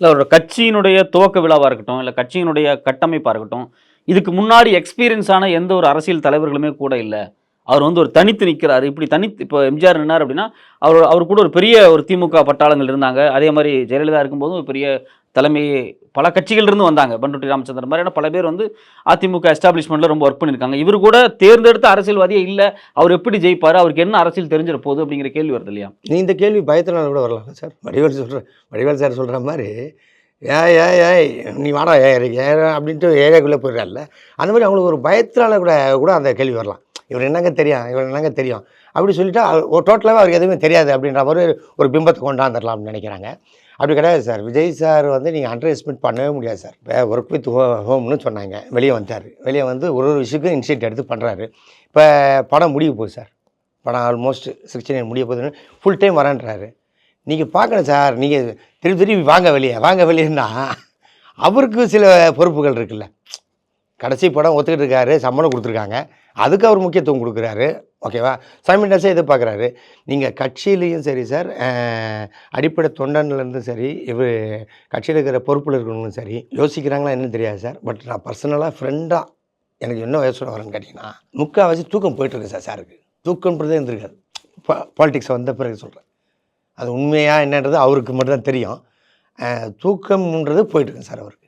இல்லை ஒரு கட்சியினுடைய துவக்க விழாவாக இருக்கட்டும் இல்லை கட்சியினுடைய கட்டமைப்பாக இருக்கட்டும் இதுக்கு முன்னாடி எக்ஸ்பீரியன்ஸான எந்த ஒரு அரசியல் தலைவர்களுமே கூட இல்லை. அவர் வந்து ஒரு தனித்து நிற்கிறார் இப்படி தனித்து இப்போ எம்ஜிஆர் நின்னார் அப்படின்னா அவர் அவர் கூட ஒரு பெரிய ஒரு திமுக பட்டாளங்கள் இருந்தாங்க. அதே மாதிரி ஜெயலலிதா இருக்கும்போதும் ஒரு பெரிய தலைமை பல கட்சிகள் இருந்து வந்தாங்க. பண்டுட்டி ராமச்சந்திரன் மாதிரியான பல பேர் வந்து அதிமுக எஸ்டாப்ளிஷ்மெண்ட்டில் ரொம்ப ஒர்க் பண்ணியிருக்காங்க இவர் கூட தேர்ந்தெடுத்த அரசியல்வாதியே இல்லை. அவர் எப்படி ஜெயிப்பார்? அவருக்கு என்ன அரசியல் தெரிஞ்சிட போகுது அப்படிங்கிற கேள்வி வருது இல்லையா? நீ இந்த கேள்வி பயத்தினால கூட வரலாம் சார். வடிவேல் சொல்கிற வடிவேல் சார் சொல்கிற மாதிரி ஏய் ஏய் ஏய் நீ வாடா ஏ ஏ அப்படின்ட்டு ஏரியாக்குள்ளே போயிடறாருல அந்த மாதிரி அவங்களுக்கு ஒரு பயத்தினால கூட கூட அந்த கேள்வி வரலாம். இவர் என்னங்க தெரியும்? இவர் என்னங்க தெரியும்? அப்படி சொல்லிட்டா ஒரு டோட்டலாகவே அவருக்கு எதுவுமே தெரியாது அப்படின்ற மாதிரி ஒரு பிம்பத்தை கொண்டாந்துடலாம்னு நினைக்கிறாங்க. அப்படி கிடையாது சார். விஜய் சார் வந்து நீங்கள் அண்டர் எஸ்டிமேட் பண்ணவே முடியாது சார். ஒர்க் வித் ஹோ ஹோம்னு சொன்னாங்க. வெளியே வந்தார். வெளியே வந்து ஒரு ஒரு விஷயத்துக்கும் இனிஷியேட் எடுத்து பண்ணுறாரு இப்போ படம் முடிய போகுது சார். படம் ஆல்மோஸ்ட் சிக்ஸ்டி நைன் முடிய போகுதுன்னு ஃபுல் டைம் வரேன்றாரு. நீங்கள் பார்க்கணும் சார். நீங்கள் திருப்பி திருப்பி வாங்க வெளியே. வாங்க வெளியேன்னா அவருக்கு சில பொறுப்புகள் இருக்குல்ல. கடைசி படம் ஒத்துக்கிட்டு இருக்காரு சம்பளம் கொடுத்துருக்காங்க. அதுக்கு அவர் முக்கியத்துவம் கொடுக்குறாரு. ஓகேவா? சைமண்டஸாக எதிர்பார்க்குறாரு. நீங்கள் கட்சியிலையும் சரி சார் அடிப்படை தொண்டன்லேருந்தும் சரி இவர் கட்சியில் இருக்கிற பொறுப்பில் இருக்கிறவங்களும் சரி யோசிக்கிறாங்களா என்னன்னு தெரியாது சார். பட் நான் பர்சனலாக ஃப்ரெண்டாக எனக்கு என்ன வயசோட வரேன்னு கேட்டிங்கன்னா முக்கால்வாசி தூக்கம் போயிட்டுருக்கு சார் சாருக்கு. தூக்கம்ன்றதே இருந்திருக்காது. பாலிடிக்ஸ் வந்த பிறகு சொல்கிறேன் அது உண்மையாக என்னன்றது அவருக்கு மட்டும்தான் தெரியும். தூக்கம்ன்றது போயிட்டுருக்கு சார் அவருக்கு.